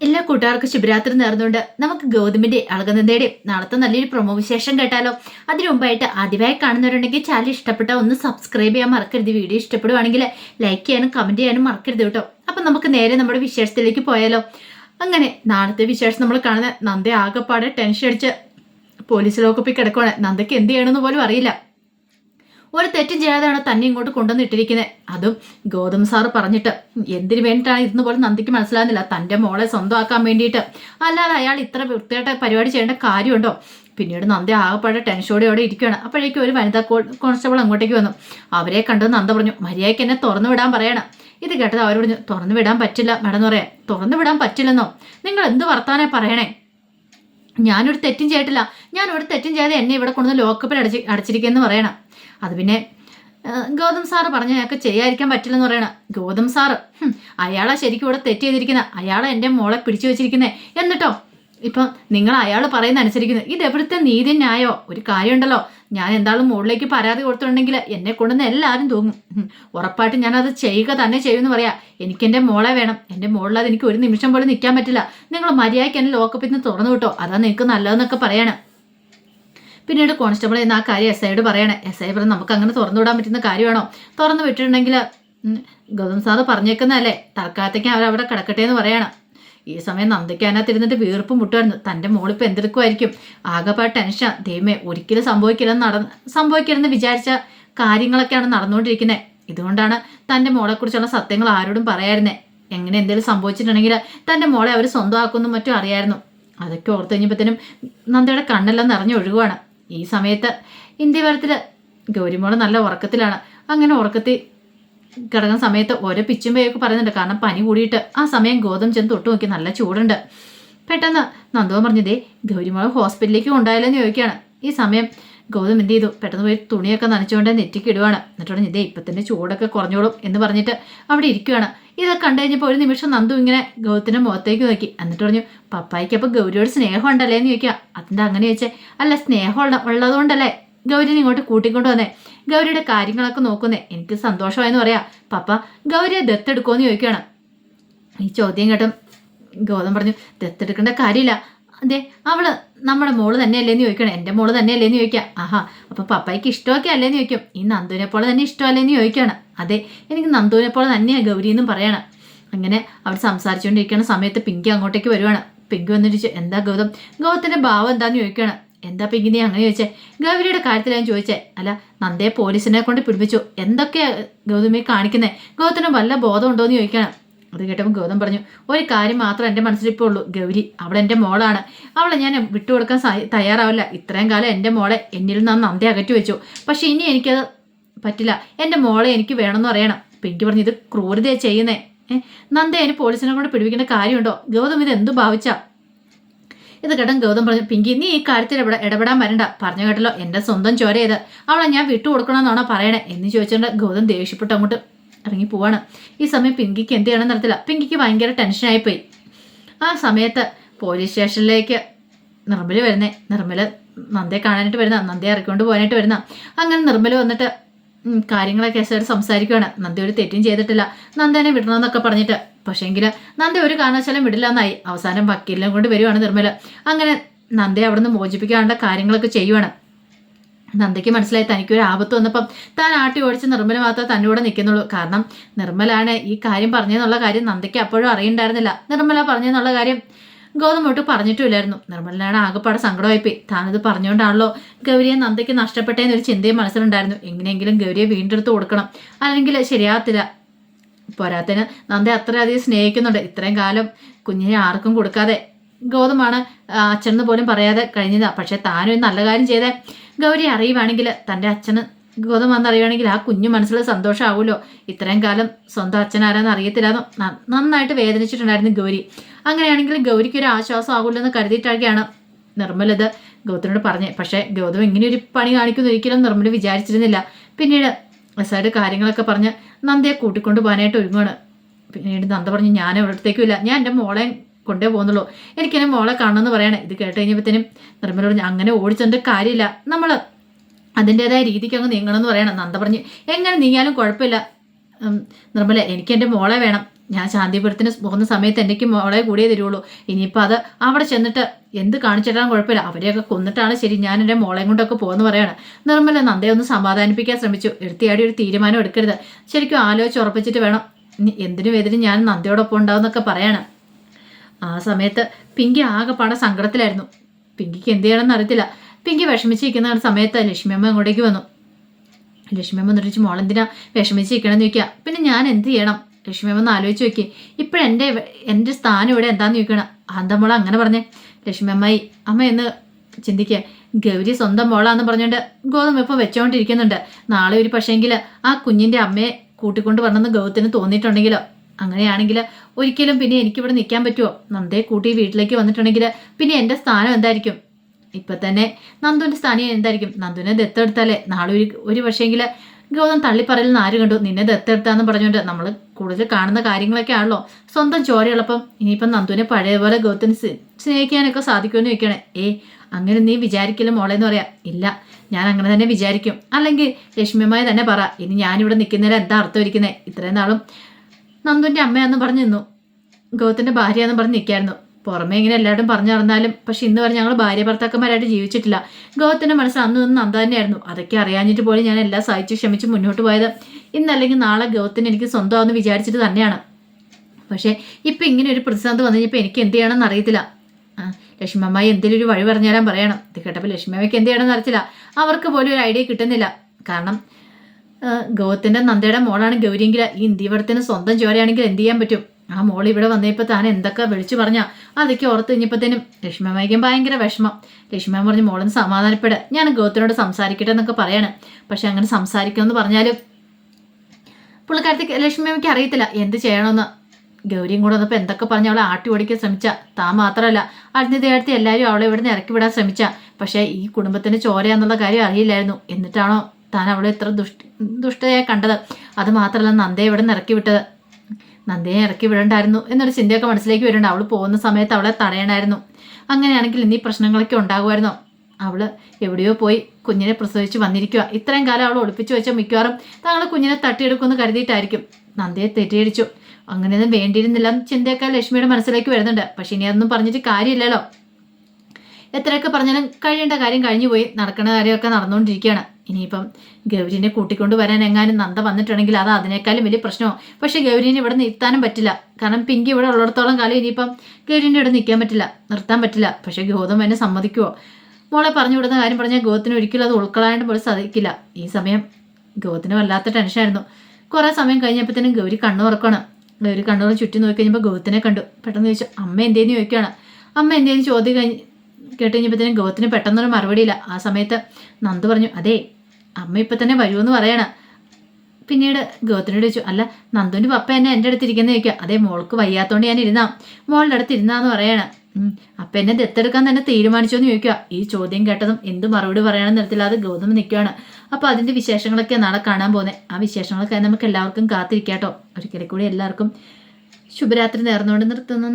എല്ലാ കൂട്ടുകാർക്കും ശുഭരാത്രി നേർന്നുകൊണ്ട് നമുക്ക് ഗൗതമിന്റെ അളകനന്ദയുടെയും നാളത്തെ നല്ലൊരു പ്രൊമോ വിശേഷം കേട്ടാലോ. അതിനു മുമ്പായിട്ട് ആദ്യമായി കാണുന്നവരുണ്ടെങ്കിൽ ചാനൽ ഇഷ്ടപ്പെട്ട ഒന്ന് സബ്സ്ക്രൈബ് ചെയ്യാൻ മറക്കരുത്. വീഡിയോ ഇഷ്ടപ്പെടുവാണെങ്കിൽ ലൈക്ക് ചെയ്യാനും കമന്റ് ചെയ്യാനും മറക്കരുത് കേട്ടോ. അപ്പം നമുക്ക് നേരെ നമ്മുടെ വിശേഷത്തിലേക്ക് പോയാലോ. അങ്ങനെ നാളത്തെ വിശേഷം നമ്മൾ കാണുന്ന നന്ദ ആകെപ്പാടെ ടെൻഷൻ അടിച്ച് പോലീസ് ലോക്കപ്പിൽ കിടക്കുവാണ്. നന്ദയ്ക്ക് എന്ത് ചെയ്യണമെന്ന് പോലും അറിയില്ല. ഒരു തെറ്റും ചെയ്യാതെയാണ് തന്നെ ഇങ്ങോട്ട് കൊണ്ടുവന്നിട്ടിരിക്കുന്നത് അതും ഗൗതം സാർ പറഞ്ഞിട്ട് എന്തിനു വേണ്ടിയിട്ടാണ് ഇരുന്ന് പോലും നന്ദിക്ക് മനസ്സിലാകുന്നില്ല. തന്റെ മോളെ സ്വന്തമാക്കാൻ വേണ്ടിയിട്ട്. അല്ലാതെ അയാൾ ഇത്ര വൃത്തിയായിട്ട് പരിപാടി ചെയ്യേണ്ട കാര്യമുണ്ടോ? പിന്നീട് നന്ദി ആകപ്പാടെ ടെൻഷോടെയോടെ ഇരിക്കുകയാണ്. അപ്പോഴേക്കും ഒരു വനിതാ കോൺസ്റ്റബിൾ അങ്ങോട്ടേക്ക് വന്നു. അവരെ കണ്ടത് നന്ദ പറഞ്ഞു മര്യാദയ്ക്ക് എന്നെ തുറന്നു വിടാൻ പറയണം. ഇത് കേട്ടത് അവർ പറഞ്ഞു തുറന്നു വിടാൻ പറ്റില്ല മേഡം പറയാം. തുറന്നു വിടാൻ പറ്റില്ലെന്നോ? നിങ്ങൾ എന്ത് വർത്താനേ പറയണേ? ഞാനൊരു തെറ്റും ചെയ്തിട്ടില്ല. ഞാൻ തെറ്റും ചെയ്യാതെ എന്നെ ഇവിടെ കൊണ്ടുവന്ന് ലോക്കപ്പിൽ അടച്ച് അടച്ചിരിക്കുമെന്ന് പറയണം. അത് പിന്നെ ഗൗതം സാറ് പറഞ്ഞ ഞങ്ങൾക്ക് ചെയ്യാതിരിക്കാൻ പറ്റില്ലെന്ന് പറയണം. ഗൗതം സാറ് അയാളെ ശരിക്കും ഇവിടെ തെറ്റ് ചെയ്തിരിക്കുന്നത് അയാളെ എന്റെ മോളെ പിടിച്ചു വെച്ചിരിക്കുന്നത് എന്നിട്ടോ ഇപ്പം നിങ്ങൾ അയാൾ പറയുന്ന അനുസരിക്കുന്നത് ഇത് എവിടുത്തെ നീതി ന്യായോ ഒരു കാര്യമുണ്ടല്ലോ. ഞാൻ എന്താളും മുകളിലേക്ക് പരാതി കൊടുത്തിട്ടുണ്ടെങ്കിൽ എന്നെ കൊണ്ടുവന്ന് എല്ലാവരും തൂങ്ങും. ഉറപ്പായിട്ട് ഞാനത് ചെയ്യുക തന്നെ ചെയ്യുമെന്ന് പറയാം. എനിക്ക് എന്റെ മോളെ വേണം. എന്റെ മോളിലത് എനിക്ക് ഒരു നിമിഷം പോലും നിൽക്കാൻ പറ്റില്ല. നിങ്ങൾ മര്യാദയ്ക്ക് എന്നെ ലോക്കപ്പിൽ നിന്ന് തുറന്നു വിട്ടോ. അതാ നിങ്ങൾക്ക് നല്ലതെന്നൊക്കെ പറയണം. പിന്നീട് കോൺസ്റ്റബിൾ എന്ന ആ കാര്യം എസ് ഐയോട് പറയണേ. എസ് ഐ പറഞ്ഞു നമുക്ക് അങ്ങനെ തുറന്നു വിടാൻ പറ്റുന്ന കാര്യമാണോ? തുറന്നു വിട്ടിട്ടുണ്ടെങ്കിൽ ഗൗതം സാറ് പറഞ്ഞേക്കുന്നതല്ലേ? തൽക്കാലത്തേക്ക് അവരവിടെ കിടക്കട്ടെ എന്ന് പറയണം. ഈ സമയം നന്ദയ്ക്ക് അതിനകത്ത് ഇരുന്നിട്ട് വീർപ്പ് മുട്ടുമായിരുന്നു തന്റെ മോളിപ്പോൾ എന്തെടുക്കുമായിരിക്കും ആകെപ്പാട് ടെൻഷൻ. ദൈവമേ ഒരിക്കലും സംഭവിക്കില്ലെന്ന് നടന്ന് സംഭവിക്കില്ലെന്ന് വിചാരിച്ച കാര്യങ്ങളൊക്കെയാണ് നടന്നുകൊണ്ടിരിക്കുന്നത് ഇതുകൊണ്ടാണ് തന്റെ മോളെക്കുറിച്ചുള്ള സത്യങ്ങൾ ആരോടും പറയായിരുന്നേ എങ്ങനെ എന്തെങ്കിലും സംഭവിച്ചിട്ടുണ്ടെങ്കിൽ തന്റെ മോളെ അവർ സ്വന്തമാക്കുമെന്നും മറ്റും അറിയായിരുന്നു. അതൊക്കെ ഓർത്തു കഴിഞ്ഞപ്പോഴത്തേനും നന്ദയുടെ കണ്ണെല്ലാം നിറഞ്ഞൊഴുകുവാണ് ഈ സമയത്ത് ഇന്ത്യവരത്തിൽ ഗൗരിമോൾ നല്ല ഉറക്കത്തിലാണ്. അങ്ങനെ ഉറക്കത്തിൽ കിടക്കുന്ന സമയത്ത് ഓരോ പിച്ചും പേയൊക്കെ പറയുന്നുണ്ട്. കാരണം പനി കൂടിയിട്ട് ആ സമയം ഗോതം ചെന്ന് തൊട്ട് നോക്കി നല്ല ചൂടുണ്ട്. പെട്ടെന്ന് നന്ദുവൻ പറഞ്ഞതേ ഗൗരിമോളെ ഹോസ്പിറ്റലിലേക്ക് കൊണ്ടായാലെന്ന് ചോദിക്കുകയാണ്. ഈ സമയം ഗൗതം എന്ത് ചെയ്തു? പെട്ടെന്ന് പോയി തുണിയൊക്കെ നനച്ചുകൊണ്ട് നെറ്റിക്ക് ഇടുവാണ് എന്നിട്ട് പറഞ്ഞു ഇതേ ഇപ്പം തന്നെ ചൂടൊക്കെ കുറഞ്ഞോളും എന്ന് പറഞ്ഞിട്ട് അവിടെ ഇരിക്കുവാണ്. ഇതൊക്കെ കണ്ടു കഴിഞ്ഞപ്പോൾ ഒരു നിമിഷം നന്ദു ഇങ്ങനെ ഗൗതത്തിന്റെ മുഖത്തേക്ക് നോക്കി. എന്നിട്ട് പറഞ്ഞു പപ്പായ്ക്ക് അപ്പോൾ ഗൗരിയോട് സ്നേഹം ഉണ്ടല്ലേ എന്ന് ചോദിക്കുക. അതിന്റെ അങ്ങനെ ചോദിച്ചേ? അല്ല സ്നേഹം ഉള്ള ഉള്ളതുകൊണ്ടല്ലേ ഗൗരിനെ ഇങ്ങോട്ട് കൂട്ടിക്കൊണ്ട് വന്നേ. ഗൗരിയുടെ കാര്യങ്ങളൊക്കെ നോക്കുന്നേ. എനിക്ക് സന്തോഷമായെന്ന് പറയാം. പപ്പ ഗൗരിയെ ദത്തെടുക്കുമോ എന്ന് ചോദിക്കുകയാണ്. ഈ ചോദ്യം കേട്ടും ഗൗതം പറഞ്ഞു ദത്തെടുക്കേണ്ട കാര്യമില്ല. അതെ അവൾ നമ്മുടെ മോൾ തന്നെയല്ലേ എന്ന് ചോദിക്കണം. എന്റെ മോൾ തന്നെയല്ലേ എന്ന് ചോദിക്കാം. ആഹാ അപ്പൊ പപ്പായ്ക്ക് ഇഷ്ടമൊക്കെ അല്ലേന്ന് ചോദിക്കും. ഈ നന്ദുവിനെ പോലെ തന്നെ ഇഷ്ടമല്ലേന്ന് ചോദിക്കുകയാണ് അതെ എനിക്ക് നന്ദുവിനെ പോലെ തന്നെയാണ് ഗൗരി എന്നും പറയണം. അങ്ങനെ അവർ സംസാരിച്ചുകൊണ്ടിരിക്കുന്ന സമയത്ത് പിങ്കി അങ്ങോട്ടേക്ക് വരുവാണ്. പിങ്കി വന്നിട്ട് എന്താ ഗൗതം? ഗൗതത്തിന്റെ ഭാവം എന്താന്ന് ചോദിക്കുകയാണ് എന്താ പിങ്കി നീ അങ്ങനെ ചോദിച്ചേ? ഗൗരിയുടെ കാര്യത്തിലാണ് ചോദിച്ചേ. അല്ല നന്ദയെ പോലീസിനെ കൊണ്ട് പിടിപ്പിച്ചു. എന്തൊക്കെയാ ഗൗതമി കാണിക്കുന്നത് ഗൗതത്തിന് വല്ല ബോധമുണ്ടോ എന്ന് ചോദിക്കണം. അത് കേട്ടപ്പോൾ ഗൗതം പറഞ്ഞു ഒരു കാര്യം മാത്രം എന്റെ മനസ്സിലിപ്പോൾ ഉള്ളൂ ഗൗരി. അവൾ എന്റെ മോളാണ്. അവളെ ഞാൻ വിട്ടുകൊടുക്കാൻ തയ്യാറാവില്ല. ഇത്രയും കാലം എന്റെ മോളെ എന്നിൽ നിന്ന് നന്ദി അകറ്റി വെച്ചു. പക്ഷേ ഇനി എനിക്കത് പറ്റില്ല. എന്റെ മോളെ എനിക്ക് വേണമെന്ന് പറയണം പിങ്കി പറഞ്ഞു ഇത് ക്രൂരതയെ ചെയ്യുന്നേ. നന്ദ അതിന് പോലീസിനെ കൊണ്ട് പിടിപ്പിക്കേണ്ട കാര്യമുണ്ടോ? ഗൗതം ഇത് എന്തു ഭാവിച്ചാ? ഇത് കേട്ടൻ ഗൗതം പറഞ്ഞു പിങ്കി നീ ഈ കാര്യത്തിൽ ഇവിടെ ഇടപെടാൻ വരണ്ട. പറഞ്ഞു കേട്ടല്ലോ എന്റെ സ്വന്തം ചോര ചെയ്ത് അവളെ ഞാൻ വിട്ടു കൊടുക്കണമെന്നാണോ പറയണേ? എന്ന് ചോദിച്ചുകൊണ്ട് ഗൗതം ദേഷ്യപ്പെട്ടു അങ്ങോട്ട് ഇറങ്ങി പോവാണ് ഈ സമയം പിങ്കിക്ക് എന്ത് ചെയ്യണമെന്ന് നടത്തില്ല. പിങ്കിക്ക് ഭയങ്കര ടെൻഷനായിപ്പോയി ആ സമയത്ത് പോലീസ് സ്റ്റേഷനിലേക്ക് നിർമ്മൽ വരുന്നേ. നിർമ്മൽ നന്ദയെ കാണാനായിട്ട് വരുന്ന. നന്ദയെ ഇറക്കിക്കൊണ്ട് പോകാനായിട്ട് വരുന്ന. അങ്ങനെ നിർമ്മൽ വന്നിട്ട് കാര്യങ്ങളൊക്കെ എസ് സംസാരിക്കുകയാണ് നന്ദി ഒരു തെറ്റും ചെയ്തിട്ടില്ല. നന്ദനെ വിടണമെന്നൊക്കെ പറഞ്ഞിട്ട്. പക്ഷേങ്കിൽ നന്ദ ഒരു കാരണവശാലും വിടില്ല എന്നായി അവസാനം വക്കീലിനെ കൊണ്ട് വരുവാണ് നിർമ്മല. അങ്ങനെ നന്ദയെ അവിടുന്ന് മോചിപ്പിക്കാനുള്ള കാര്യങ്ങളൊക്കെ ചെയ്യുവാണ്. നന്ദയ്ക്ക് മനസ്സിലായി തനിക്കൊരു ആപത്ത് വന്നപ്പം താൻ ആട്ടി ഓടിച്ച് നിർമ്മല മാത്രമേ തന്നൂടെ നിൽക്കുന്നുള്ളൂ. കാരണം നിർമ്മലാണ് ഈ കാര്യം പറഞ്ഞെന്നുള്ള കാര്യം നന്ദയ്ക്ക് അപ്പോഴും അറിയണ്ടായിരുന്നില്ല. നിർമ്മല പറഞ്ഞെന്നുള്ള കാര്യം ഗൗതമോട്ട് പറഞ്ഞിട്ടില്ലായിരുന്നു നിർമ്മലനാണ് ആകെപ്പാടെ സങ്കടമായിപ്പോയി. താനത് പറഞ്ഞുകൊണ്ടാണല്ലോ ഗൗരിയെ നന്ദയ്ക്ക് നഷ്ടപ്പെട്ടേന്നൊരു ചിന്തയും മനസ്സിലുണ്ടായിരുന്നു. എങ്ങനെയെങ്കിലും ഗൗരിയെ വീണ്ടെടുത്ത് കൊടുക്കണം. അല്ലെങ്കിൽ ശരിയാകത്തില്ല പോരാത്തിന് നന്ദ അത്രയധികം സ്നേഹിക്കുന്നുണ്ട്. ഇത്രയും കാലം കുഞ്ഞിനെ ആർക്കും കൊടുക്കാതെ ഗൗതമാണ് അച്ഛനെന്ന് പോലും പറയാതെ കഴിഞ്ഞതാ. പക്ഷെ താനും നല്ല കാര്യം ചെയ്തേ ഗൗരി അറിയുവാണെങ്കിൽ തന്റെ അച്ഛന് ഗോതം വന്നറിയുവാണെങ്കിൽ ആ കുഞ്ഞു മനസ്സിൽ സന്തോഷമാവുമല്ലോ ഇത്രയും കാലം സ്വന്തം അച്ഛൻ ആരാന്ന് അറിയത്തില്ലാന്ന് നന്നായിട്ട് വേദനിച്ചിട്ടുണ്ടായിരുന്നു ഗൗരി. അങ്ങനെയാണെങ്കിൽ ഗൗരിക്ക് ഒരു ആശ്വാസം ആകുമല്ലോ എന്ന് കരുതിയിട്ടൊക്കെയാണ് നിർമ്മലത് ഗൗതമിനോട് പറഞ്ഞത്. പക്ഷേ ഗൗതം ഇങ്ങനെ ഒരു പണി കാണിക്കുന്നു ഒരിക്കലും നിർമ്മല വിചാരിച്ചിരുന്നില്ല. പിന്നീട് എസ്സായിട്ട് കാര്യങ്ങളൊക്കെ പറഞ്ഞ് നന്ദയെ കൂട്ടിക്കൊണ്ട് പോകാനായിട്ട് ഒരുങ്ങുകയാണ് പിന്നീട് നന്ദ പറഞ്ഞു ഞാൻ എവിടത്തേക്കും ഇല്ല ഞാൻ എന്റെ മോളെ കൊണ്ടേ പോകുന്നുള്ളൂ. എനിക്ക് എന്റെ മോളെ കാണണമെന്ന് പറയണേ. ഇത് കേട്ട് കഴിഞ്ഞപ്പോഴത്തേനും നിർമ്മല പറഞ്ഞു അങ്ങനെ ഓടിച്ചതിന്റെ കാര്യമില്ല. നമ്മൾ അതിന്റെതായ രീതിക്ക് അങ്ങ് നീങ്ങണം എന്ന് പറയണം. നന്ദ പറഞ്ഞ് എങ്ങനെ നീങ്ങിയാലും കുഴപ്പമില്ല. നിർമ്മല എനിക്ക് എന്റെ മോളെ വേണം. ഞാൻ ശാന്തിപുരത്തിന് പോകുന്ന സമയത്ത് എനിക്ക് മോളെ കൂടിയേ തരുള്ളൂ. ഇനിയിപ്പോൾ അത് അവിടെ ചെന്നിട്ട് എന്ത് കാണിച്ചിട്ടാലും കുഴപ്പമില്ല. അവരെയൊക്കെ കൊന്നിട്ടാണ് ശരി ഞാൻ എന്റെ മോളെയും കൊണ്ടൊക്കെ പോകുമെന്ന് പറയാണ്. നിർമ്മല നന്ദയെ ഒന്ന് സമാധാനിപ്പിക്കാൻ ശ്രമിച്ചു. എടുത്തിയാടി ഒരു തീരുമാനം എടുക്കരുത്. ശരിക്കും ആലോചിച്ച് ഉറപ്പിച്ചിട്ട് വേണം. എന്തിനും എതിരും ഞാൻ നന്ദയോടൊപ്പം ഉണ്ടാവുമെന്നൊക്കെ പറയാണ്. ആ സമയത്ത് പിങ്കി ആകെ പാടെ സങ്കടത്തിലായിരുന്നു. പിങ്കിക്ക് എന്ത് ചെയ്യണമെന്ന് അറിയത്തില്ല. പിങ്കി വിഷമിച്ചിരിക്കുന്ന സമയത്ത് ലക്ഷ്മിയമ്മ അങ്ങോട്ടേക്ക് വന്നു. ലക്ഷ്മിയമ്മ എന്നിട്ട് മോളെന്തിനാ വിഷമിച്ചിരിക്കണമെന്ന് ചോദിക്കുക പിന്നെ ഞാൻ എന്ത് ചെയ്യണം? ലക്ഷ്മിയമ്മ ഒന്ന് ആലോചിച്ച് നോക്കി. ഇപ്പോഴെന്റെ എന്റെ സ്ഥാനം ഇവിടെ എന്താന്ന് ചോദിക്കണം? അന്ത മോളെ അങ്ങനെ പറഞ്ഞേ? ലക്ഷ്മിയമ്മായി അമ്മ എന്ന് ചിന്തിക്കുക ഗൗരി സ്വന്തം മോളാന്ന് പറഞ്ഞുകൊണ്ട് ഗോതമ്പ് ഇപ്പോൾ വെച്ചോണ്ടിരിക്കുന്നുണ്ട്. നാളെ ഒരു പക്ഷേങ്കിൽ ആ കുഞ്ഞിന്റെ അമ്മയെ കൂട്ടിക്കൊണ്ട് വരണമെന്ന് ഗൗതത്തിന് തോന്നിയിട്ടുണ്ടെങ്കിലോ? അങ്ങനെയാണെങ്കിൽ ഒരിക്കലും പിന്നെ എനിക്കിവിടെ നിൽക്കാൻ പറ്റുമോ? നന്ദയെ കൂട്ടി വീട്ടിലേക്ക് വന്നിട്ടുണ്ടെങ്കിൽ പിന്നെ എന്റെ സ്ഥാനം എന്തായിരിക്കും? ഇപ്പം തന്നെ നന്ദുവിന്റെ സ്ഥാനം എന്തായിരിക്കും? നന്ദുവിനെ ദത്തെടുത്താലേ നാളെ ഒരു ഒരു പക്ഷേങ്കിൽ ഗൗതം തള്ളിപ്പറയിൽ ആര് കണ്ടു. നിന്നെ ദത്തെടുത്താന്ന് പറഞ്ഞുകൊണ്ട് നമ്മൾ കൂടുതൽ കാണുന്ന കാര്യങ്ങളൊക്കെ ആണല്ലോ. സ്വന്തം ചോരയുള്ളപ്പം ഇനിയിപ്പം നന്ദുവിനെ പഴയപോലെ സ് സ്നേഹിക്കാനൊക്കെ സാധിക്കുമെന്ന് ചോദിക്കണേ ഏ അങ്ങനെ നീ വിചാരിക്കലും മോളെ എന്ന് പറയാ. ഇല്ല ഞാൻ അങ്ങനെ തന്നെ വിചാരിക്കും. അല്ലെങ്കിൽ ലക്ഷ്മിയമായി തന്നെ പറ. ഇനി ഞാനിവിടെ നിൽക്കുന്നതിൽ എന്താ അർത്ഥം ഇരിക്കുന്നത് ഇത്രയും നാളും നന്ദുവിന്റെ അമ്മയാന്ന് പറഞ്ഞു നിന്നു. ഗൗതത്തിന്റെ ഭാര്യയാന്ന് പറഞ്ഞ് നിൽക്കായിരുന്നു പുറമെ ഇങ്ങനെ എല്ലാവരും പറഞ്ഞു നടന്നാലും പക്ഷെ ഇന്ന് വരെ ഞങ്ങൾ ഭാര്യ ഭർത്താക്കന്മാരായിട്ട് ജീവിച്ചിട്ടില്ല. ഗൗതത്തിന്റെ മനസ്സ് അന്ന് നിന്ന് നന്ദ തന്നെയായിരുന്നു. അതൊക്കെ അറിയാഞ്ഞിട്ട് പോലും ഞാൻ എല്ലാം സഹിച്ചു ക്ഷമിച്ച് മുന്നോട്ട് പോയത് ഇന്നല്ലെങ്കിൽ നാളെ ഗൗതത്തിന് എനിക്ക് സ്വന്തമാണെന്ന് വിചാരിച്ചിട്ട് തന്നെയാണ്. പക്ഷേ ഇപ്പം ഇങ്ങനെ ഒരു പ്രതിസന്ധി വന്നു കഴിഞ്ഞപ്പോൾ എനിക്ക് എന്ത് ചെയ്യണമെന്ന് അറിയത്തില്ല. ലക്ഷ്മമ്മായി എന്തെങ്കിലും ഒരു വഴി പറഞ്ഞുതരാൻ പറയണം. ഇത് കേട്ടപ്പോൾ ലക്ഷ്മമ്മയ്ക്ക് എന്ത് ചെയ്യണമെന്ന് അറിയത്തില്ല. അവർക്ക് പോലും ഒരു ഐഡിയ കിട്ടുന്നില്ല. കാരണം ആ, ഗൗതത്തിന്റെ നന്ദയുടെ മോളാണ് ഗൗരിയെങ്കിൽ ഈ ഇന്ത്യവടത്തിന് സ്വന്തം ചോരയാണെങ്കിൽ എന്ത് ചെയ്യാൻ പറ്റും? ആ മോൾ ഇവിടെ വന്നപ്പോൾ താൻ എന്തൊക്കെ വിളിച്ചു പറഞ്ഞാ? അതൊക്കെ ഓർത്ത് കഴിഞ്ഞപ്പോഴത്തേനും ലക്ഷ്മമ്മയ്ക്കും ഭയങ്കര വിഷമം. ലക്ഷ്മി പറഞ്ഞു മോളൊന്ന് സമാധാനപ്പെട. ഞാൻ ഗൗത്തിനോട് സംസാരിക്കട്ടെ എന്നൊക്കെ പറയാണ്. പക്ഷെ അങ്ങനെ സംസാരിക്കുമെന്ന് പറഞ്ഞാലും പുള്ളിക്കാരത്തേക്ക് ലക്ഷ്മിയമ്മയ്ക്ക് അറിയത്തില്ല. എന്ത് ചെയ്യണമെന്ന്? ഗൗരിയും കൂടെ വന്നപ്പോൾ എന്തൊക്കെ പറഞ്ഞ് അവളെ ആട്ടി ഓടിക്കാൻ ശ്രമിച്ച? താൻ മാത്രമല്ല അരുണിതയാഴ്ത്തി എല്ലാവരും അവളെ ഇവിടെ നിന്ന് ഇറക്കി വിടാൻ ശ്രമിച്ച. പക്ഷേ ഈ കുടുംബത്തിന് ചോരയാന്നുള്ള കാര്യം അറിയില്ലായിരുന്നു. എന്നിട്ടാണോ താൻ അവളെ എത്ര ദുഷ്ട ദുഷ്ടയായി കണ്ടത്. അത് മാത്രമല്ല നന്ദയെ ഇവിടെ നിന്ന് ഇറക്കി വിട്ടത്. നന്ദയെ ഇറക്കി വിടണ്ടായിരുന്നു എന്നൊരു ചിന്തയൊക്കെ മനസ്സിലേക്ക് വരുന്നുണ്ട്. അവൾ പോകുന്ന സമയത്ത് അവളെ തടയണമായിരുന്നു അങ്ങനെയാണെങ്കിൽ ഇന്നീ പ്രശ്നങ്ങളൊക്കെ ഉണ്ടാകുമായിരുന്നോ? അവൾ എവിടെയോ പോയി കുഞ്ഞിനെ പ്രസവിച്ച് വന്നിരിക്കുക ഇത്രയും കാലം അവൾ ഒളിപ്പിച്ചു വെച്ച മിക്കവാറും താങ്കൾ കുഞ്ഞിനെ തട്ടിയെടുക്കുമെന്ന് കരുതിയിട്ടായിരിക്കും. നന്ദയെ തെറ്റിയടിച്ചു. അങ്ങനെയൊന്നും വേണ്ടിയിരുന്നില്ല ചിന്തയൊക്കെ ലക്ഷ്മിയുടെ മനസ്സിലേക്ക് വരുന്നുണ്ട്. പക്ഷെ ഇനി അതൊന്നും പറഞ്ഞിട്ട് കാര്യമില്ലല്ലോ. എത്രയൊക്കെ പറഞ്ഞാലും കഴിയേണ്ട കാര്യം കഴിഞ്ഞു പോയി. നടക്കുന്ന കാര്യമൊക്കെ നടന്നുകൊണ്ടിരിക്കുകയാണ്. ഇനിയിപ്പം ഗൗരിനെ കൂട്ടിക്കൊണ്ട് വരാൻ എങ്ങാനും നന്ദ വന്നിട്ടുണ്ടെങ്കിൽ അത് അതിനേക്കാളും വലിയ പ്രശ്നമോ പക്ഷേ ഗൗരിനെ ഇവിടെ നിർത്താനും പറ്റില്ല. കാരണം പിങ്കി ഇവിടെ ഉള്ളിടത്തോളം കാലം ഇനിയിപ്പം ഗൗരീന്റെ ഇവിടെ നിൽക്കാൻ പറ്റില്ല. നിർത്താൻ പറ്റില്ല. പക്ഷേ ഗൗതം എന്നെ സമ്മതിക്കുമോ മോളെ പറഞ്ഞു വിടുന്ന കാര്യം പറഞ്ഞാൽ ഗോത്തിന് ഒരിക്കലും അത് ഉൾക്കൊള്ളാണ്ട് പോലും സാധിക്കില്ല. ഈ സമയം ഗോത്തിന് വല്ലാത്ത ടെൻഷനായിരുന്നു കുറേ സമയം കഴിഞ്ഞപ്പോഴത്തേനും ഗൗരി കണ്ണു തുറക്കണം ഗൗരി കണ്ണുകൾ ചുറ്റി നോക്കി കഴിഞ്ഞപ്പോൾ ഗൗത്തിനെ കണ്ടു. പെട്ടെന്ന് ചോദിച്ചു അമ്മ എന്തേന്ന് ചോദിക്കുകയാണ്? അമ്മ എന്തേന്ന് ചോദ്യം കഴിഞ്ഞ് കേട്ട് കഴിഞ്ഞപ്പോഴത്തേനും പെട്ടെന്നൊരു മറുപടിയില്ല. ആ സമയത്ത് നന്ദു പറഞ്ഞു അതെ അമ്മ ഇപ്പം തന്നെ വരുമെന്ന് പറയണ. പിന്നീട് ഗോത്തിനോട് ചോദിച്ചു അല്ല നന്ദുവിന്റെ പപ്പ എന്നെ എന്റെ അടുത്ത് ഇരിക്കുന്ന ചോദിക്കുക. അതെ മോൾക്ക് വയ്യാത്തോണ്ട് ഞാൻ ഇരുന്നാ. മോളുടെ അടുത്ത് ഇരുന്നാന്ന് പറയണ. അപ്പം എന്നെ ദത്തെടുക്കാൻ തന്നെ തീരുമാനിച്ചു എന്ന് ചോദിക്കുക. ഈ ചോദ്യം കേട്ടതും എന്ത് മറുപടി പറയണമെന്ന് നിർത്തില്ലാതെ ഗൗതം നിൽക്കുകയാണ് അപ്പൊ അതിന്റെ വിശേഷങ്ങളൊക്കെ നാളെ കാണാൻ പോകുന്നത് ആ വിശേഷങ്ങളൊക്കെ നമുക്ക് എല്ലാവർക്കും കാത്തിരിക്കാട്ടോ. ഒരിക്കൽ കൂടി എല്ലാവർക്കും ശുഭരാത്രി നേർന്നുകൊണ്ട് നിർത്തുന്നു.